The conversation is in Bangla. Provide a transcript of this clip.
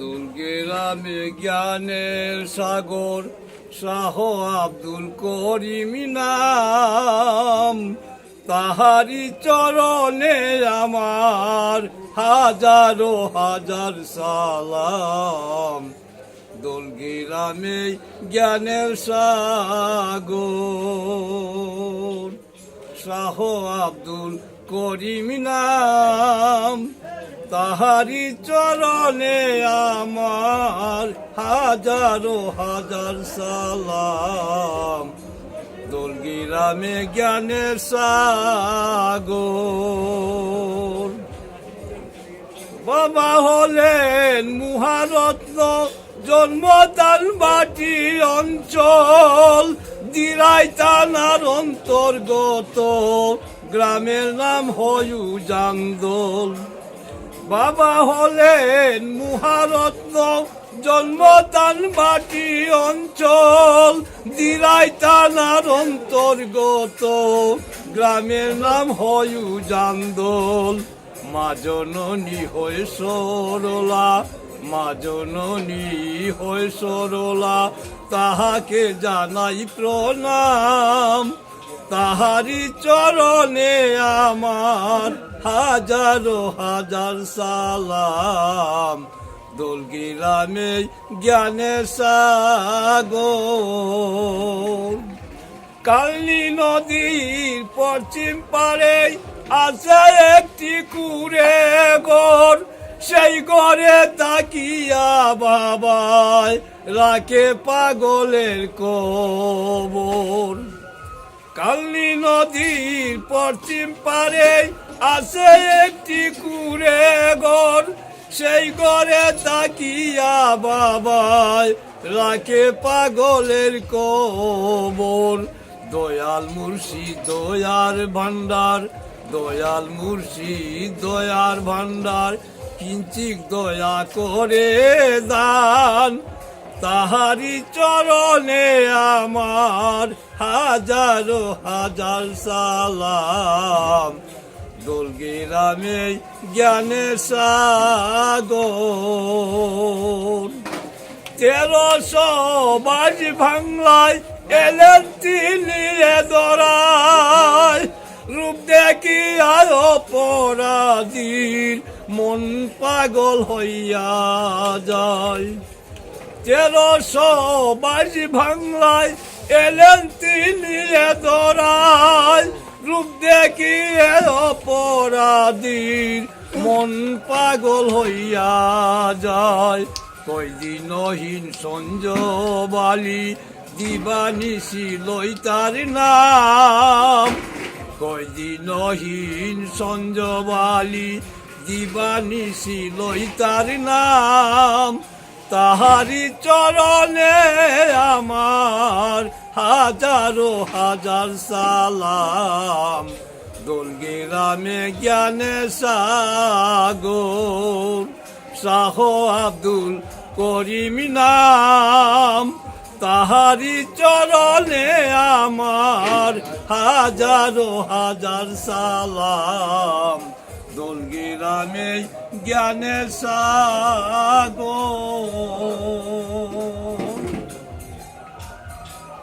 আব্দুল গেরামে জ্ঞানের সাগর, শাহ আব্দুল করিম নাম। তাহারি চরণে আমার হাজারো হাজার সালাম। দোলগিরামে জ্ঞানের সাগর, শাহ আব্দুল করিম নাম। তাহারি চরণে আমার হাজারো হাজার সালাম। দোলগিরামে জ্ঞানের সাগর। বাবা হলেন মুহারত্ন, জন্মদান বাটি অঞ্চল, দিরাই তানার অন্তর্গত, গ্রামের নাম হয়ু জান্দল বাবা হলেন মুহারত্ন, জন্মদান বাটি অঞ্চল দিরাই তানার অন্তর্গত। গ্রামের নাম হয়ু জান্দল মা জননী হয়ে সরলা, মা জননী হয়ে সরলা। তাহাকে জানাই প্রণাম। তাহারি চরণে আমার হাজারো হাজার সালাম। দোলগিরামে জ্ঞানের সাগর। কালনি নদীর পশ্চিম পারে আছে একটি কুড়ে ঘর। সেই ঘরে তাকিয়া বাবায় রাখে পাগলের কবর। কালনি নদীর পশ্চিম পারে আছে একটি কুড়ে ঘর। সেই ঘরে তাকিয়া বাবায় রাখে পাগলের কবর। দয়াল মুর্শিদ, দয়ার ভান্ডার দয়াল মুর্শিদ, দয়ার ভান্ডার কিঞ্চিক দয়া করে দান। তাহারি চরণে আমার হাজারো হাজার সালাম। দোলগিরামে জ্ঞানের সাগর। তেরোশো বাজি ভাঙলায় এলেন তিনি দরায়। রূপ দেখি আয় অপরাধীর মন পাগল হইয়া যায়। তেরোশো বাজি ভাঙলায় এলেন তিনি দরায়। রূপ দেখি অপরাধীর মন পাগল হইয়া যায়। কয়দিনহীন সঞ্জবালি দিবানিশি লইতার নাম। কয়দিনহীন সঞ্জবালি দিবানিশি লইতার নাম। তাহারি চরণে আমার হাজারো হাজার সালাম। দোলগিরামে জ্ঞানে সাগর, শাহ আব্দুল করিম নাম। তাহারি চরণে আমার হাজারো হাজার সালাম। দোলগিরামে জ্ঞানের সাগর।